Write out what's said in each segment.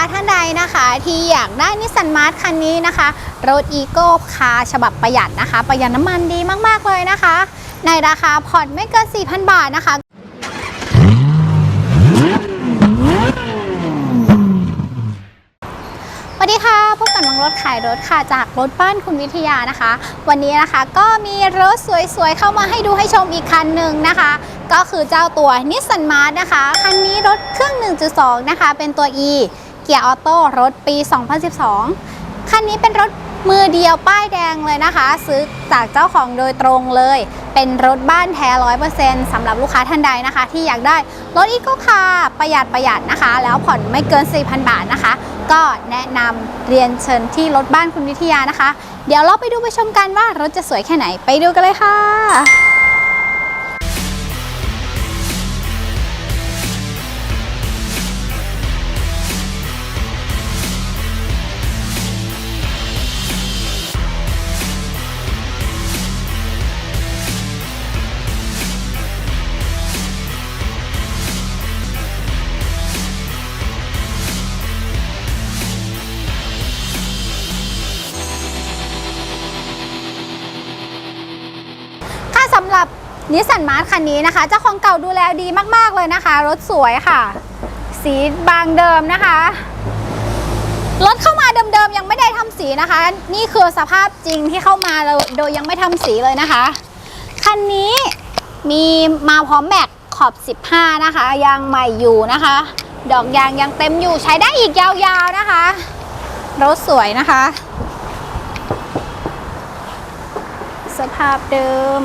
ค้าท่านใดนะคะที่อยากได้นิสสันมาร์ทคันนี้นะคะรถอีโก้คาฉบับประหยัดนะคะ ประหยัดน้ำมันดีมากๆเลยนะคะ ในราคาผ่อนไม่เกิน 4,000 บาทนะคะสวัสดีค่ะพบกับน้องรถขายรถค่ะจากรถบ้านคุณวิทยานะคะ วันนี้นะคะก็มีรถสวยๆ เข้ามาให้ดูให้ชมอีกคันหนึ่งนะคะ ก็คือเจ้าตัวนิสสันมาร์นะคะ คันนี้รถเครื่อง 1.2 นะคะ เป็นตัว E กียร์ออโต้รถปี 2012 คันนี้เป็นรถมือเดียวป้ายแดงเลยนะคะ ซื้อจากเจ้าของโดยตรงเลย เป็นรถบ้านแท้ร้อยเปอร์เซ็นต์สำหรับลูกค้าท่านใดนะคะ ที่อยากได้รถอีโก้คาร์ประหยัดประหยัดนะคะ แล้วผ่อนไม่เกิน 4,000 บาทนะคะ ก็แนะนำเรียนเชิญที่รถบ้านคุณวิทยานะคะ เดี๋ยวเราไปดูไปชมกันว่ารถจะสวยแค่ไหนไปดูกันเลยค่ะ นิสสันมาร์คันนี้นะคะเจ้าของเก่าดูแลดีมาก ๆ เลยนะคะ รถสวยค่ะ สีบางเดิมนะคะ รถเข้ามาเดิมๆยังไม่ได้ทำสีนะคะ นี่คือสภาพจริงที่เข้ามาโดยยังไม่ทำสีเลยนะคะ คันนี้มีมาพร้อมแม็กขอบ 15 นะคะ ยางใหม่อยู่นะคะ ดอกยางยังเต็มอยู่ใช้ได้อีกยาวๆนะคะ รถสวยนะคะ สภาพเดิม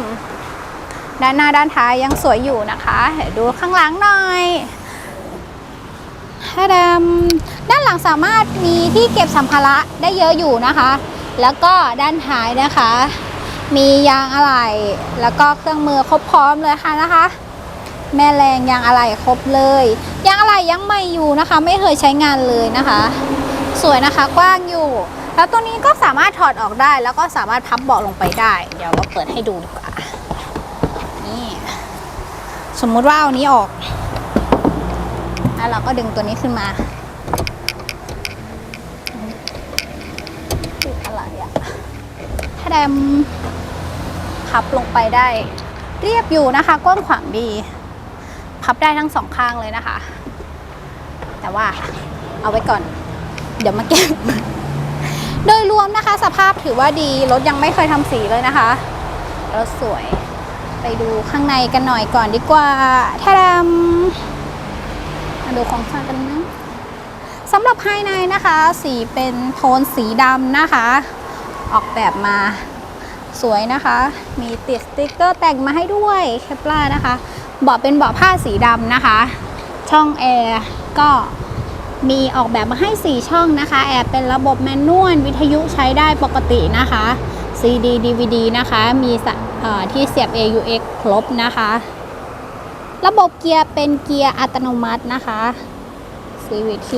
ด้านหน้าด้านท้ายยังสวยอยู่นะคะเดี๋ยวดูข้างหลังหน่อยถ้าดำด้านหลังสามารถมีที่เก็บสัมภาระได้เยอะอยู่นะคะ แล้วก็ด้านท้ายนะคะ มียางอะไหล่แล้วก็เครื่องมือครบพร้อมเลยค่ะนะคะ แม่แรงยางอะไหล่ครบเลย ยางอะไหล่ยังใหม่อยู่นะคะ ไม่เคยใช้งานเลยนะคะ สวยนะคะกว้างอยู่ แล้วตัวนี้ก็สามารถถอดออกได้ แล้วก็สามารถพับเบาะลงไปได้ เดี๋ยวเราเปิดให้ดูดีกว่า นี่ ส มมุติว่าเอานี้ออก แล้วเราก็ดึงตัวนี้ขึ้นมาติดอะไรอะถ้าแดมพับลงไปได้ เรียบอยู่นะคะกว้างขวางดี พับได้ทั้งสองข้างเลยนะคะ แต่ว่าเอาไว้ก่อน เดี๋ยวมาเก็บโดยรวมนะคะ สภาพถือว่าดี รถยังไม่เคยทำสีเลยนะคะ รถสวย ไปดูข้างในกันหน่อยก่อนดีกว่าท่าดำมาดูของสร้างกันนะสำหรับภายในนะคะ สีเป็นโทนสีดำนะคะ ออกแบบมาสวยนะคะ มีติดสติ๊กเกอร์แต่งมาให้ด้วยแคปลานะคะเบาะเป็นเบาะผ้าสีดำนะคะ ช่องแอร์ก็มีออกแบบมาให้ 4 ช่องนะคะ แอร์เป็นระบบแมนนวลวิทยุใช้ได้ปกตินะคะ CD DVD นะคะ มีสะเอ่อ ที่เสียบ AUX ครบนะคะ ระบบเกียร์เป็นเกียร์อัตโนมัตินะคะ CVT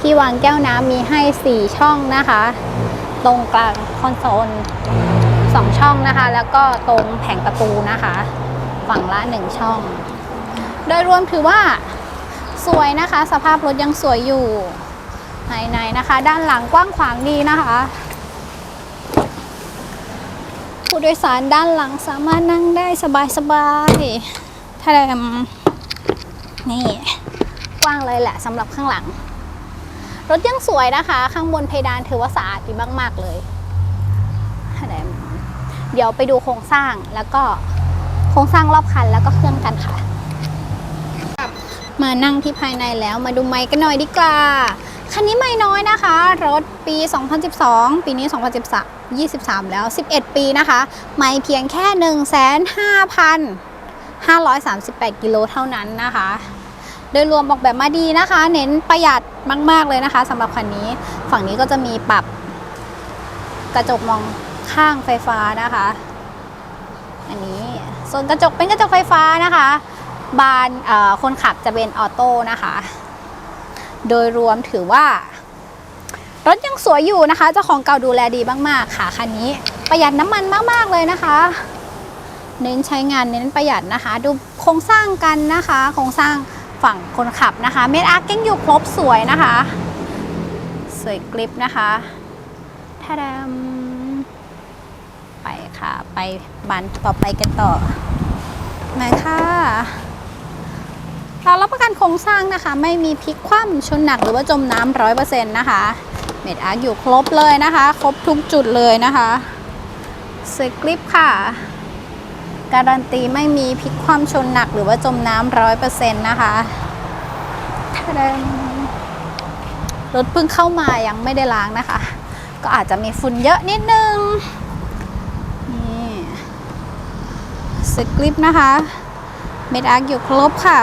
ที่วางแก้วน้ำมีให้ 4 ช่องนะคะ ตรงกลางคอนโซล 2 ช่องนะคะ แล้วก็ตรงแผงประตูนะคะ ฝั่งละ 1 ช่อง โดยรวมถือว่าสวยนะคะ สภาพรถยังสวยอยู่ภายในนะคะ ด้านหลังกว้างขวางดีนะคะ ผู้โดยสารด้านหลังสามารถนั่งได้สบายๆถ้าแดมนี่ กว้างเลยแหละสำหรับข้างหลัง รถยังสวยนะคะ ข้างบนเพดานถือว่าสะอาดดีมาก ๆ เลยแดมเดี๋ยวไปดูโครงสร้างแล้วก็โครงสร้างรอบคันแล้วก็เครื่องกันค่ะ มานั่งที่ภายในแล้วมาดูไม้กันหน่อยดีกว่า คันนี้ไม่น้อยนะคะ รถปี 2012 ปีนี้ 2013 23 แล้ว 11 ปีนะคะ ไม่เพียงแค่ 15,538 กิโลเท่านั้นนะคะ โดยรวมออกแบบมาดีนะคะ เน้นประหยัดมาก ๆ เลยนะคะสำหรับคันนี้ ฝั่งนี้ก็จะมีปรับกระจกมองข้างไฟฟ้านะคะ อันนี้ส่วนกระจกเป็นกระจกไฟฟ้านะคะ บานคนขับจะเป็นออโต้นะคะ โดยรวมถือว่ารถยังสวยอยู่นะคะ เจ้าของเก่าดูแลดีมากๆค่ะคันนี้ประหยัดน้ำมันมากๆเลยนะคะ เน้นใช้งานเน้นประหยัดนะคะ ดูโครงสร้างกันนะคะ โครงสร้างฝั่งคนขับนะคะ เม็ดอาร์กิ้งอยู่ครบสวยนะคะ สวยกริปนะคะถ้าดำไปค่ะ ไปบานต่อไปกันต่อมาค่ะ เรารับประกันโครงสร้างนะคะ ไม่มีพลิกคว่ำชนหนักหรือว่าจมน้ำร้อยเปอร์เซ็นต์นะคะเม็ดอาร์อยู่ครบเลยนะคะ ครบทุกจุดเลยนะคะสวยกริปค่ะ การันตีไม่มีพลิกคว่ำชนหนักหรือว่าจมน้ำร้อยเปอร์เซ็นต์นะคะรถเพิ่งเข้ามายังไม่ได้ล้างนะคะ ก็อาจจะมีฝุ่นเยอะนิดนึง นี่สวยกริปนะคะ เม็ดอาร์อยู่ครบค่ะ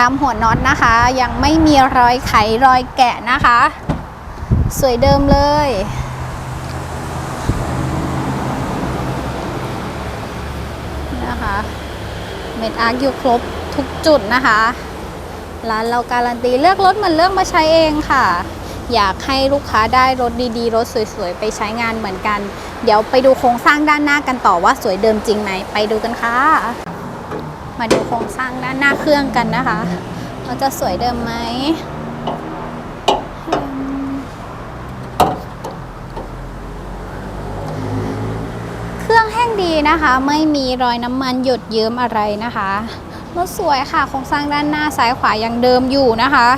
ตามหัวน็อตนะคะ ยังไม่มีรอยไขรอยแกะนะคะ สวยเดิมเลย นะคะ เม็ดอาร์คอยู่ครบทุกจุดนะคะ ร้านเราการันตีเลือกรถเหมือนเลือกมาใช้เองค่ะ อยากให้ลูกค้าได้รถดีๆ รถสวยๆ ไปใช้งานเหมือนกัน เดี๋ยวไปดูโครงสร้างด้านหน้ากันต่อว่าสวยเดิมจริงไหม ไปดูกันค่ะ มาดูโครงสร้างด้านหน้าเครื่องกันนะคะว่าจะสวยเดิมไหมเครื่องแห้งดีนะคะ ไม่มีรอยน้ำมันหยดเยิ้มอะไรนะคะรถสวยค่ะโครงสร้างด้านหน้าซ้ายขวายังเดิมอยู่นะคะ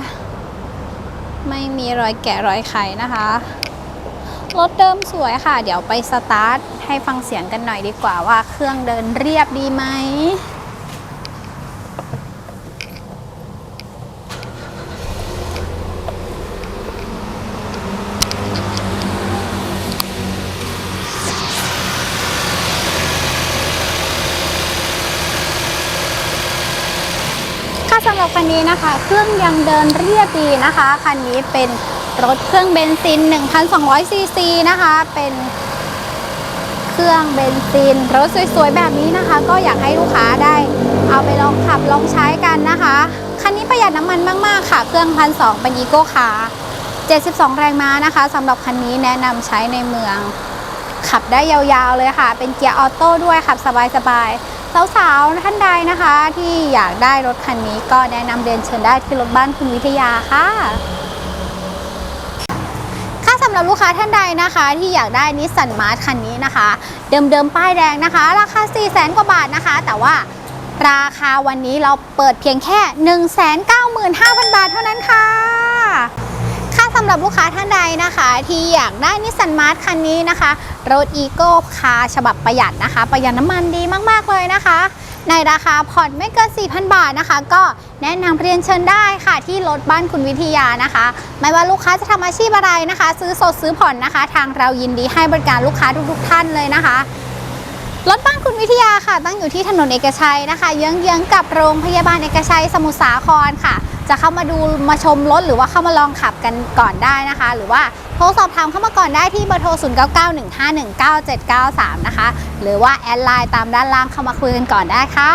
ไม่มีรอยแกะรอยไขนะคะรถเดิมสวยค่ะ เดี๋ยวไปสตาร์ทให้ฟังเสียงกันหน่อยดีกว่าว่าเครื่องเดินเรียบดีไหม ค่ะสำหรับคันนี้นะคะ เครื่องยังเดินเรียบดีนะคะ คันนี้เป็นรถเครื่องเบนซิน 1,200 ซีซีนะคะ เป็นเครื่องเบนซิน รถสวยๆ แบบนี้นะคะ ก็อยากให้ลูกค้าได้ เอาไปลองขับลองใช้กันนะคะ คันนี้ประหยัดน้ำมันมาก ๆ ค่ะ เครื่องพันสองเป็นอีโก้คาร์72 แรงม้านะคะสำหรับคันนี้แนะนำใช้ในเมือง ขับได้ยาวๆเลยค่ะ เป็นเกียร์ออโต้ด้วยขับสบายๆ สาวๆท่านใดนะคะ ที่อยากได้รถคันนี้ก็แนะนำเดินเชิญได้ที่รถบ้านคุณวิทยาค่ะค่ะสำหรับลูกค้าท่านใดนะคะ ที่อยากได้นิสสันมาร์ทคันนี้นะคะ เดิมๆ ป้ายแดงนะคะ ราคา 4 0 0 0 0 0กว่าบาทนะคะ แต่ว่าราคาวันนี้เราเปิดเพียงแค่ 195,000 บาทเท่านั้นค่ะ รับลูกค้าท่านใดนะคะ ที่อยากได้นิสสันมาร์คันนี้นะคะรถอีโก้คาฉบับประหยัดนะคะ ประหยัดน้ำมันดีมากๆเลยนะคะ ในราคาผ่อนไม่เกิน 4,000 บาทนะคะ ก็แนะนำเรียนเชิญได้ค่ะที่รถบ้านคุณวิทยานะคะ ไม่ว่าลูกค้าจะทำอาชีพอะไรนะคะ ซื้อสดซื้อผ่อนนะคะ ทางเรายินดีให้บริการลูกค้าทุกๆท่านเลยนะคะรถบ้านคุณวิทยาค่ะ ตั้งอยู่ที่ถนนเอกชัยนะคะ เยื้องๆกับโรงพยาบาลเอกชัยสมุทรสาครค่ะ จะเข้ามาดูมาชมรถหรือว่าเข้ามาลองขับกันก่อนได้นะคะ หรือว่าโทรสอบถามเข้ามาก่อนได้ที่เบอร์โทร 0991519793 นะคะ หรือว่าแอดไลน์ตามด้านล่างเข้ามาคุยกันก่อนได้ค่ะ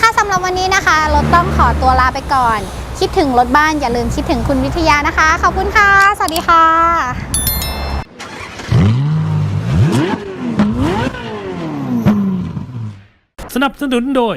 ค่ะสำหรับวันนี้นะคะรถต้องขอตัวลาไปก่อน คิดถึงรถบ้านอย่าลืมคิดถึงคุณวิทยานะคะ ขอบคุณค่ะ สวัสดีค่ะสนับสนุนโดย